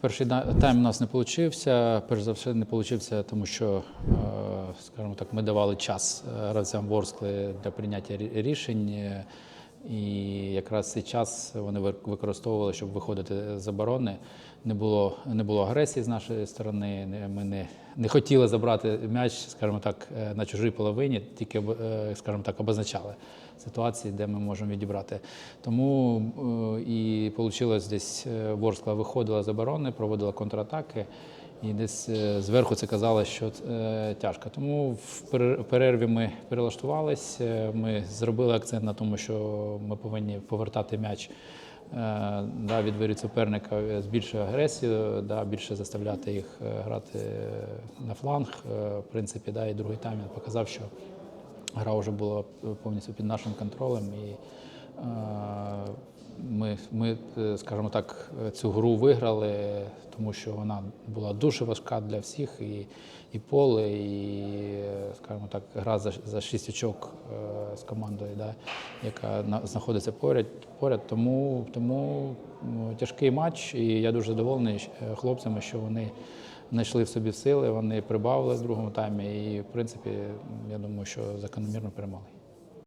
перший тайм у нас не вийшов. Перш за все, не вийшов, тому що, е, скажімо так, ми давали час е, гравцям Ворскли для прийняття рішень. І якраз цей час вони використовували, щоб виходити з оборони. Не було, не було агресії з нашої сторони. Ми не, не хотіли забрати м'яч, скажімо так, е, на чужій половині, тільки, е, скажімо так, обозначали ситуації, де ми можемо відібрати. Тому е, і вийшло десь Ворскла виходила з оборони, проводила контратаки. І десь е, зверху це казали, що е, тяжко. Тому в перерві ми перелаштувались. е, Ми зробили акцент на тому, що ми повинні повертати м'яч да, від воріт суперника з більшою агресією, да, більше заставляти їх грати на фланг. В принципі, да, і другий тайм він показав, що гра вже була повністю під нашим контролем. І ми, ми, е, скажімо так, цю гру виграли, тому що вона була дуже важка для всіх, і, і поле, і, е, скажімо так, гра за, за шість очок е, з командою, да, яка знаходиться поряд. поряд. Тому, тому тяжкий матч, і я дуже задоволений е, хлопцями, що вони знайшли в собі сили, вони прибавили в другому таймі, і, в принципі, я думаю, що закономірно перемогли.